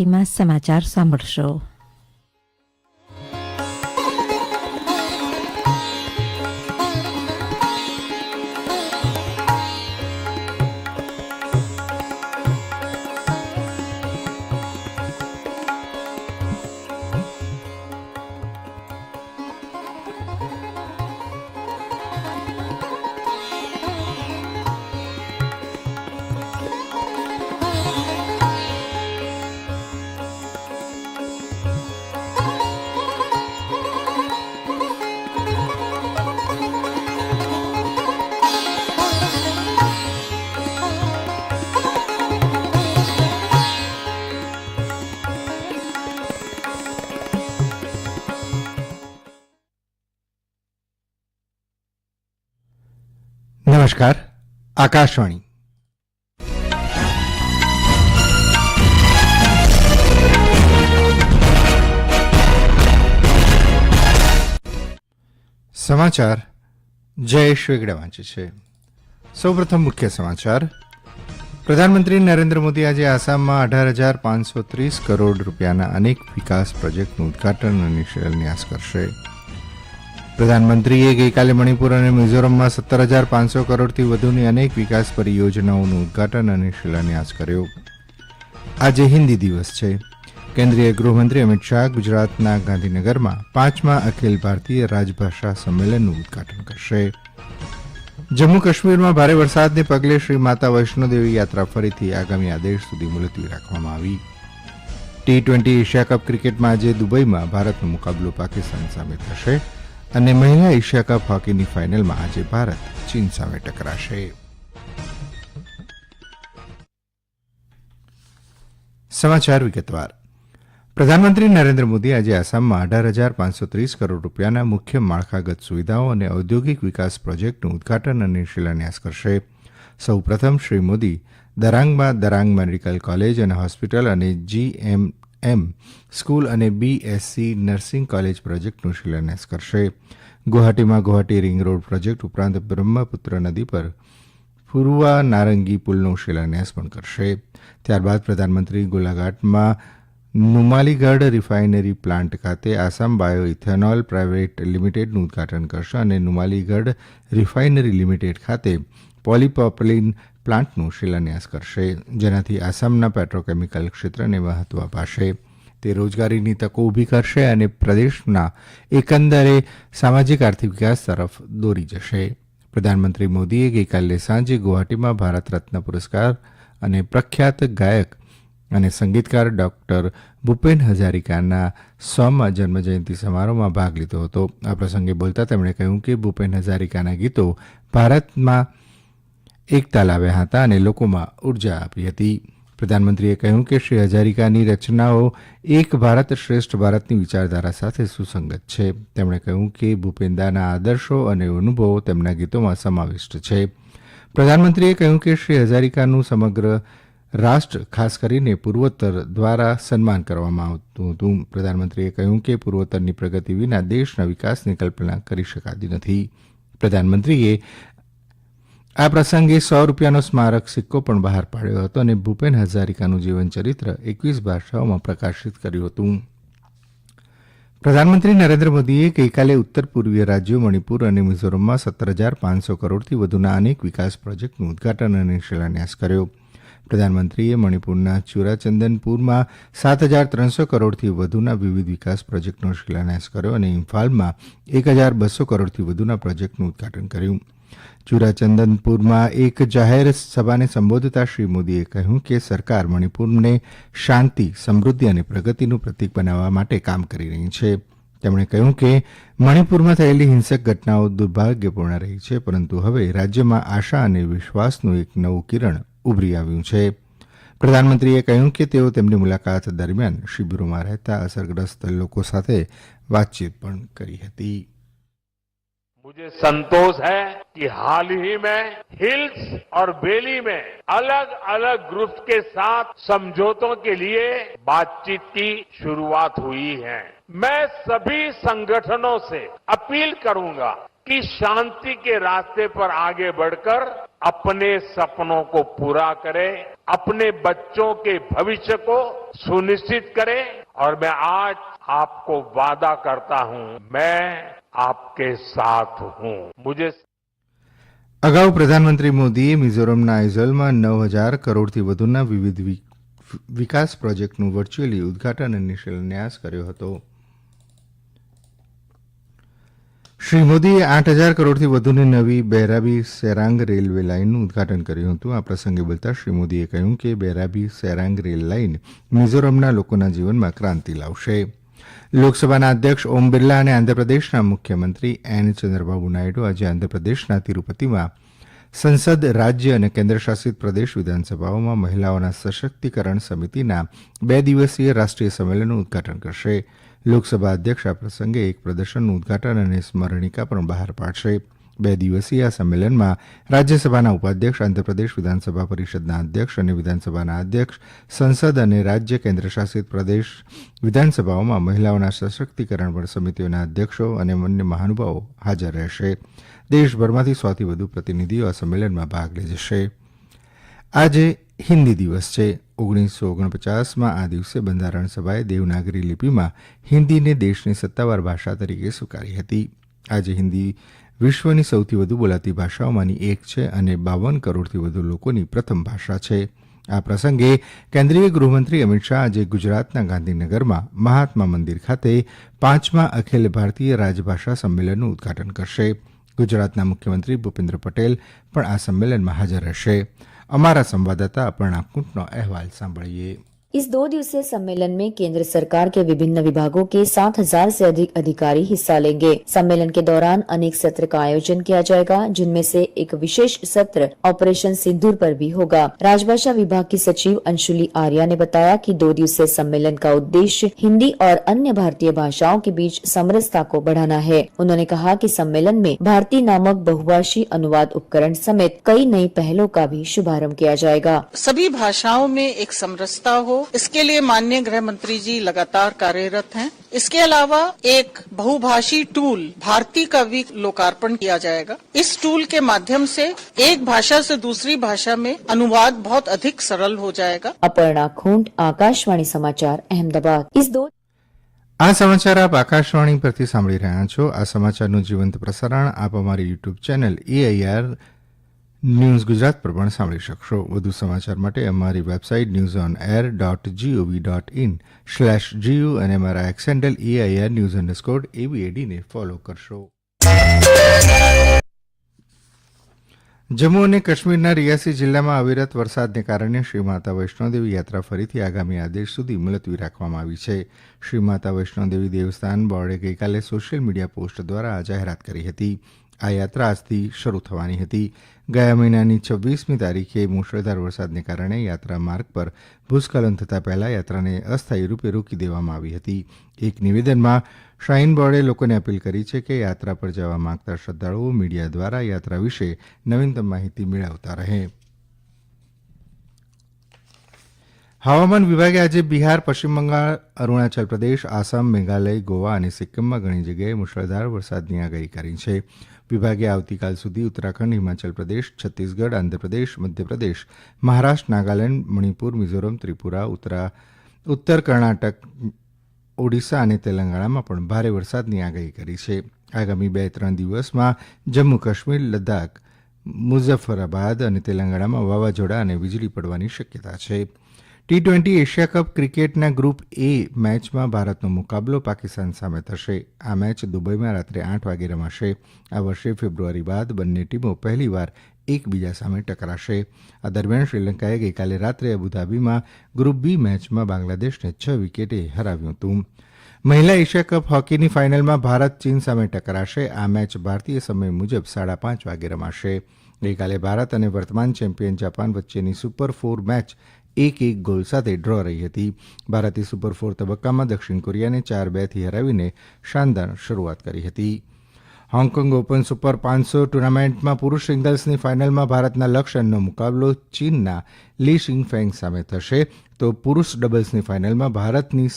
ગુજરાતીમાં સમાચાર સાંભળશો. નમસ્કાર, આકાશવાણી. સમાચાર જયેશ વેગડા વાંચે છે. સૌપ્રથમ મુખ્ય સમાચાર. પ્રધાનમંત્રી નરેન્દ્ર મોદી આજે આસામમાં અઢાર હજાર પાંચસો ત્રીસ કરોડ રૂપિયાના અનેક વિકાસ પ્રોજેક્ટનું ઉદઘાટન અને શિલાન્યાસ કરશે. પ્રધાનમંત્રીએ ગઈકાલે મણિપુર અને મિઝોરમમાં સત્તર હજાર પાંચસો કરોડથી વધુની અનેક વિકાસ પરિયોજનાઓનું ઉદઘાટન અને શિલાન્યાસ કર્યો. આજે હિન્દી દિવસ છે. કેન્દ્રીય ગૃહમંત્રી અમિત શાહ ગુજરાતના ગાંધીનગરમાં પાંચમા અખિલ ભારતીય રાજભાષા સંમેલનનું ઉદઘાટન કરશે. જમ્મુ કાશ્મીરમાં ભારે વરસાદને પગલે શ્રી માતા વૈષ્ણોદેવી યાત્રા ફરીથી આગામી આદેશ સુધી મુલતવી રાખવામાં આવી. ટી ટ્વેન્ટી એશિયા કપ ક્રિકેટમાં આજે દુબઈમાં ભારતનો મુકાબલો પાકિસ્તાન સામે થશે. અને મહિલા એશિયા કપ હોકીની ફાઇનલમાં આજે ભારત ચીન સામે ટકરાશે. સમાચાર વિગતવાર. પ્રધાનમંત્રી નરેન્દ્ર મોદી આજે આસામમાં અઢાર હજાર પાંચસો ત્રીસ કરોડ રૂપિયાના મુખ્ય માળખાગત સુવિધાઓ અને ઔદ્યોગિક વિકાસ પ્રોજેક્ટનું ઉદઘાટન અને શિલાન્યાસ કરશે. સૌ પ્રથમ શ્રી મોદી દરાંગમાં દરાંગ મેડિકલ કોલેજ અને હોસ્પિટલ અને જીએમએમ સ્કૂલ અને બીએસસી નર્સિંગ કોલેજ પ્રોજેક્ટનું શિલાન્યાસ કરશે. ગુવાહાટીમાં ગુવાહાટી રિંગ રોડ પ્રોજેક્ટ ઉપરાંત બ્રહ્મપુત્ર નદી પર ફુરુવા નારંગી પુલનો શિલાન્યાસ પણ કરશે. ત્યારબાદ પ્રધાનમંત્રી ગોલાઘાટમાં નુમાલીગઢ રિફાઇનરી પ્લાન્ટ ખાતે આસામ બાયો ઇથેનોલ પ્રાઇવેટ લિમિટેડનું ઉદઘાટન કરશે અને નુમાલીગઢ રિફાઇનરી લિમિટેડ ખાતે પોલીપ્રોપલિન પ્લાન્ટનું શિલાન્યાસ કરશે, જેનાથી આસામના પેટ્રોકેમિકલ ક્ષેત્રને મહત્વ અપાશે. તે રોજગારીની તકો ઊભી કરશે અને પ્રદેશના એકંદરે સામાજિક આર્થિક વિકાસ તરફ દોરી જશે. પ્રધાનમંત્રી મોદીએ ગઈકાલે સાંજે ગુવાહાટીમાં ભારત રત્ન પુરસ્કાર અને પ્રખ્યાત ગાયક અને સંગીતકાર ડોક્ટર ભૂપેન હજારિકાના સોમાં જન્મજયંતિ સમારોહમાં ભાગ લીધો હતો. આ પ્રસંગે બોલતા તેમણે કહ્યું કે ભૂપેન હજારિકાના ગીતો ભારતમાં એકતા લાવ્યા હતા અને લોકોમાં ઊર્જા આપી હતી. પ્રધાનમંત્રીએ કહ્યું કે શ્રી હજારિકાની રચનાઓ એક ભારત શ્રેષ્ઠ ભારતની વિચારધારા સાથે સુસંગત છે. તેમણે કહ્યું કે ભૂપેન્દાના આદર્શો અને અનુભવો તેમના ગીતોમાં સમાવિષ્ટ છે. પ્રધાનમંત્રીએ કહ્યું કે શ્રી હજારિકાનું સમગ્ર રાષ્ટ્ર, ખાસ કરીને પૂર્વોત્તર દ્વારા સન્માન કરવામાં આવતું હતું. પ્રધાનમંત્રીએ કહ્યું કે પૂર્વોત્તરની પ્રગતિ વિના દેશના વિકાસની કલ્પના કરી શકાતી નથી. પ્રધાનમંત્રીએ આ પ્રસંગે સો રૂપિયાનો સ્મારક સિક્કો પણ બહાર પાડ્યો હતો અને ભૂપેન હજારિકાનું જીવનચરિત્ર એકવીસ ભાષાઓમાં પ્રકાશિત કર્યું હતું. પ્રધાનમંત્રી નરેન્દ્ર મોદીએ ગઈકાલે ઉત્તર પૂર્વીય રાજ્યો મણિપુર અને મિઝોરમમાં સત્તર હજાર પાંચસો કરોડથી વધુના અનેક વિકાસ પ્રોજેક્ટનું ઉદઘાટન અને શિલાન્યાસ કર્યો. પ્રધાનમંત્રીએ મણિપુરના ચુરાચંદનપુરમાં સાત હજાર ત્રણસો કરોડથી વધુના વિવિધ વિકાસ પ્રોજેક્ટનો શિલાન્યાસ કર્યો અને ઇમ્ફાલમાં એક હજાર બસો કરોડથી વધુના પ્રોજેક્ટનું ઉદઘાટન કર્યું. ચુરાચંદનપુરમાં એક જાહેર સભાને સંબોધતા શ્રી મોદીએ કહ્યું કે સરકાર મણિપુરને શાંતિ, સમૃદ્ધિ અને પ્રગતિનું પ્રતિક બનાવવા માટે કામ કરી રહી છે. તેમણે કહ્યું કે મણિપુરમાં થયેલી હિંસક ઘટનાઓ દુર્ભાગ્યપૂર્ણ રહી છે, પરંતુ હવે રાજ્યમાં આશા અને વિશ્વાસનું એક નવું કિરણ ઉભરી આવ્યું છે. પ્રધાનમંત્રીએ કહ્યું કે તેઓ તેમની મુલાકાત દરમિયાન શિબિરોમાં રહેતા અસરગ્રસ્ત લોકો સાથે વાતચીત પણ કરી હતી. मुझे संतोष है कि हाल ही में हिल्स और वैली में अलग अलग ग्रुप्स के साथ समझौतों के लिए बातचीत की शुरुआत हुई है। मैं सभी संगठनों से अपील करूँगा कि शांति के रास्ते पर आगे बढ़कर अपने सपनों को पूरा करें, अपने बच्चों के भविष्य को सुनिश्चित करें और मैं आज आपको वादा करता हूँ, मैं આપકે સાથ હું મુજે અગાઉ પ્રધાનમંત્રી મોદીએ મિઝોરમના આઇઝોલમાં નવ હજાર કરોડથી વધુના વિવિધ વિકાસ પ્રોજેક્ટનું વર્ચ્યુઅલી ઉદઘાટન અને શિલાન્યાસ કર્યો હતો. શ્રી મોદીએ આઠ હજાર કરોડથી વધુની નવી બેરાબી સેરાંગ રેલવે લાઇનનું ઉદઘાટન કર્યું હતું. આ પ્રસંગે બોલતા શ્રી મોદીએ કહ્યું કે બેરાબી સેરાંગ રેલ લાઇન મિઝોરમના લોકોના જીવનમાં ક્રાંતિ લાવશે. લોકસભાના અધ્યક્ષ ઓમ બિરલા અને આંધ્રપ્રદેશના મુખ્યમંત્રી એન ચંદ્રબાબુ નાયડુ આજે આંધ્રપ્રદેશના તિરુપતિમાં સંસદ, રાજ્ય અને કેન્દ્રશાસિત પ્રદેશ વિધાનસભાઓમાં મહિલાઓના સશક્તિકરણ સમિતિના બે દિવસીય રાષ્ટ્રીય સંમેલનનું ઉદઘાટન કરશે. લોકસભા અધ્યક્ષ આ પ્રસંગે એક પ્રદર્શનનું ઉદઘાટન અને સ્મરણિકા પણ બહાર પાડશે. બે દિવસીય આ સંમેલનમાં રાજ્યસભાના ઉપાધ્યક્ષ, આંધ્રપ્રદેશ વિધાનસભા પરિષદના અધ્યક્ષ અને વિધાનસભાના અધ્યક્ષ, સંસદ અને રાજ્ય કેન્દ્રશાસિત પ્રદેશ વિધાનસભાઓમાં મહિલાઓના સશક્તિકરણ પર સમિતિઓના અધ્યક્ષો અને અન્ય મહાનુભાવો હાજર રહેશે. દેશભરમાંથી સોથી વધુ પ્રતિનિધિઓ આ સંમેલનમાં ભાગ લઈ જશે. આજે હિન્દી દિવસ છે. ઓગણીસો ઓગણપચાસમાં આ દિવસે બંધારણ સભાએ દેવનાગરી લિપિમાં હિન્દીને દેશની સત્તાવાર ભાષા તરીકે સ્વીકારી હતી. આજે હિન્દી વિશ્વની સૌથી વધુ બોલાતી ભાષાઓમાંની એક છે અને બાવન કરોડથી વધુ લોકોની પ્રથમ ભાષા છે. આ પ્રસંગે કેન્દ્રીય ગૃહમંત્રી અમિત શાહ આજે ગુજરાતના ગાંધીનગરમાં મહાત્મા મંદિર ખાતે પાંચમા અખિલ ભારતીય રાજભાષા સંમેલનનું ઉદઘાટન કરશે. ગુજરાતના મુખ્યમંત્રી ભૂપેન્દ્ર પટેલ પણ આ સંમેલનમાં હાજર રહેશે. અમારા સંવાદદાતા અપર્ણા કુંટનો અહેવાલ સાંભળીએ. इस दो दिवसीय सम्मेलन में केंद्र सरकार के विभिन्न विभागों के सात हज़ार से अधिक अधिकारी हिस्सा लेंगे। सम्मेलन के दौरान अनेक सत्र का आयोजन किया जाएगा, जिनमें से एक विशेष सत्र ऑपरेशन सिंदूर पर भी होगा। राजभाषा विभाग की सचिव अंशुली आर्या ने बताया कि दो दिवसीय सम्मेलन का उद्देश्य हिंदी और अन्य भारतीय भाषाओं के बीच समरसता को बढ़ाना है। उन्होंने कहा की सम्मेलन में भारतीय नामक बहुभाषी अनुवाद उपकरण समेत कई नई पहलों का भी शुभारंभ किया जाएगा। सभी भाषाओं में एक समरसता हो इसके लिए माननीय गृह मंत्री जी लगातार कार्यरत हैं इसके अलावा एक बहुभाषी टूल भारती का भी लोकार्पण किया जाएगा इस टूल के माध्यम से एक भाषा से दूसरी भाषा में अनुवाद बहुत अधिक सरल हो जाएगा अपर्णा खूंट आकाशवाणी समाचार अहमदाबाद इस दो આ સમાચાર આપ આકાશવાણી પરથી સાંભળી રહ્યા છો આ સમાચારનું જીવંત પ્રસારણ આપ અમારી YouTube channel AIR news Gujarat પર પણ સાંભળી શકશો. વધુ સમાચાર માટે અમારી website news on air dot gov dot in slash gu અને અમારા X handle AIR news underscore એવીએડીને follow કરશો. જમ્મુ અને કાશ્મીરના રિયાસી જિલ્લામાં અવિરત વરસાદને કારણે શ્રી માતા વૈષ્ણોદેવી યાત્રા ફરીથી આગામી આદેશ સુધી મુલતવી રાખવામાં આવી છે. શ્રી માતા વૈષ્ણોદેવી દેવસ્થાન બોર્ડે ગઈકાલે સોશિયલ મીડિયા પોસ્ટ દ્વારા આ જાહેરાત કરી હતી. આ યાત્રા આજથી શરૂ થવાની હતી. ગયા મહિનાની છવ્વીસમી તારીખે મુશળધાર વરસાદને કારણે યાત્રા માર્ગ પર ભૂસ્ખલન થતાં પહેલાં યાત્રાને અસ્થાયી રૂપે રોકી દેવામાં આવી હતી. એક નિવેદનમાં શ્રાઇન બોર્ડે લોકોને અપીલ કરી છે કે યાત્રા પર જવા માંગતા શ્રદ્ધાળુઓ મીડિયા દ્વારા યાત્રા વિશે નવીનતમ માહિતી મેળવતા રહે. હવામાન વિભાગે આજે બિહાર, પશ્ચિમ બંગાળ, અરુણાચલ પ્રદેશ, આસામ, મેઘાલય, ગોવા અને સિક્કિમમાં ઘણી જગ્યાએ મુશળધાર વરસાદની આગાહી કરી છે. વિભાગે આવતીકાલ સુધી ઉત્તરાખંડ, હિમાચલ પ્રદેશ, છત્તીસગઢ, આંધ્રપ્રદેશ, મધ્યપ્રદેશ, મહારાષ્ટ્ર, નાગાલેન્ડ, મણિપુર, મિઝોરમ, ત્રિપુરા, ઉત્તરા, ઉત્તર કર્ણાટક, ઓડિશા અને તેલંગાણામાં પણ ભારે વરસાદની આગાહી કરી છે. આગામી બે ત્રણ દિવસમાં જમ્મુ કાશ્મીર, લદ્દાખ, મુઝફ્ફરાબાદ અને તેલંગાણામાં વાવાઝોડા અને વીજળી પડવાની શક્યતા છે. ટી ટ્વેન્ટી એશિયા કપ ક્રિકેટના ગ્રુપ એ મેચમાં ભારતનો મુકાબલો પાકિસ્તાન સામે થશે. આ મેચ દુબઈમાં રાત્રે આઠ વાગે રમાશે. આ વર્ષે ફેબ્રુઆરી બાદ બંને ટીમો પહેલીવાર એકબીજા સામે ટકરાશે. આ દરમિયાન શ્રીલંકાએ ગઈકાલે રાત્રે અબુધાબીમાં ગ્રુપ બી મેચમાં બાંગ્લાદેશને છ વિકેટે હરાવ્યું હતું. મહિલા એશિયા કપ હોકીની ફાઇનલમાં ભારત ચીન સામે ટકરાશે. આ મેચ ભારતીય સમય મુજબ સાડા પાંચ વાગે રમાશે. ગઈકાલે ભારત અને વર્તમાન ચેમ્પિયન જાપાન વચ્ચેની સુપર ફોર મેચ એક એક ગોલ સાથે ડ્રો રહી હતી. ભારતે સુપર ફોર તબક્કામાં દક્ષિણ કોરિયાને ચાર બેથી હરાવીને શાનદાર શરૂઆત કરી હતી. હોંગકોંગ ઓપન સુપર પાંચસો ટુર્નામેન્ટમાં પુરુષ સિંગલ્સની ફાઇનલમાં ભારતના લક્ષ્યનો મુકાબલો ચીનના લી શિંગફેંગ સામે થશે. તો પુરુષ ડબલ્સની ફાઇનલમાં ભારતની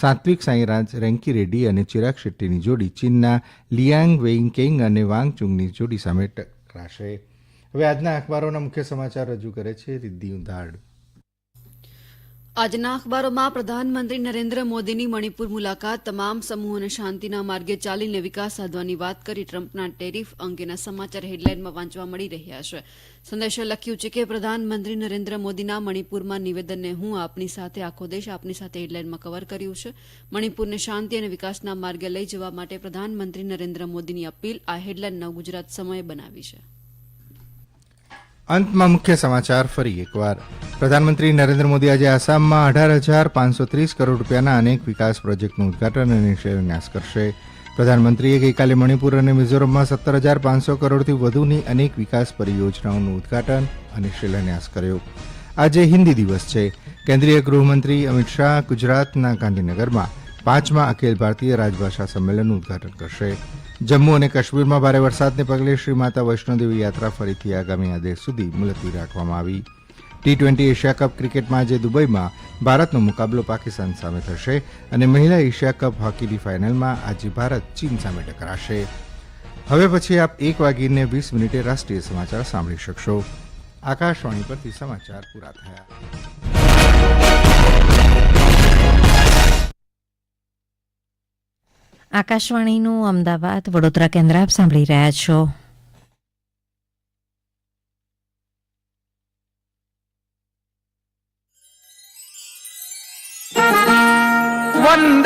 સાત્વિક સાંઈરાજ, રેન્કી રેડ્ડી અને ચિરાગ શેટ્ટીની જોડી ચીનના લિયાંગ વેઇંગ કેંગ અને વાંગ ચુંગની જોડી સામે ટકરાશે. હવે આજના અખબારોના મુખ્ય સમાચાર રજૂ કરે છે રિદ્ધિ ઉધાડ. આજના અખબારોમાં પ્રધાનમંત્રી નરેન્દ્ર મોદીની મણિપુર મુલાકાત. તમામ સમૂહોને શાંતિના માર્ગે ચાલીને વિકાસ સાધવાની વાત કરી ટ્રમ્પના ટેરિફ અંગેના સમાચાર હેડલાઇનમાં વાંચવા મળી રહ્યા છે. સંદેશે લખ્યું છે કે, પ્રધાનમંત્રી નરેન્દ્ર મોદીના મણિપુરમાં નિવેદનને હું આપની સાથે, આખો દેશ આપની સાથે હેડલાઇનમાં કવર કર્યું છે. મણિપુરને શાંતિ અને વિકાસના માર્ગે લઈ જવા માટે પ્રધાનમંત્રી નરેન્દ્ર મોદીની અપીલ આ હેડલાઇનના ગુજરાત સમયે બનાવી છે. અંતમાં મુખ્ય સમાચાર ફરી એકવાર. પ્રધાનમંત્રી નરેન્દ્ર મોદી આજે આસામમાં અઢાર હજાર પાંચસો ત્રીસ કરોડ રૂપિયાના અનેક વિકાસ પ્રોજેક્ટનું ઉદઘાટન અને શિલાન્યાસ કરશે. પ્રધાનમંત્રીએ ગઈકાલે મણિપુર અને મિઝોરમમાં સત્તર હજાર પાંચસો કરોડથી વધુની અનેક વિકાસ પરિયોજનાઓનું ઉદઘાટન અને શિલાન્યાસ કર્યો. આજે હિન્દી દિવસ છે. કેન્દ્રીય ગૃહમંત્રી અમિત શાહ ગુજરાતના ગાંધીનગરમાં પાંચમા અખિલ ભારતીય રાજભાષા સંમેલનનું ઉદઘાટન કરશે. જમ્મુ અને કાશ્મીરમાં ભારે વરસાદને પગલે શ્રી માતા વૈષ્ણોદેવી યાત્રા ફરીથી આગામી આદેશ સુધી મુલતવી રાખવામાં આવી. ટી ટ્વેન્ટી એશિયા કપ ક્રિકેટમાં આજે દુબઈમાં ભારતનો મુકાબલો પાકિસ્તાન સામે થશે અને મહિલા એશિયા કપ હોકીની ફાઇનલમાં આજે ભારત ચીન સામે ટકરાશે. હવે પછી આપ એક વાગીને વીસ મિનિટે રાષ્ટ્રીય સમાચાર સાંભળી શકશો. આકાશવાણી પરથી સમાચાર પૂરા થયા. આકાશવાણીનું અમદાવાદ વડોદરા કેન્દ્ર આપ સાંભળી રહ્યા છો. one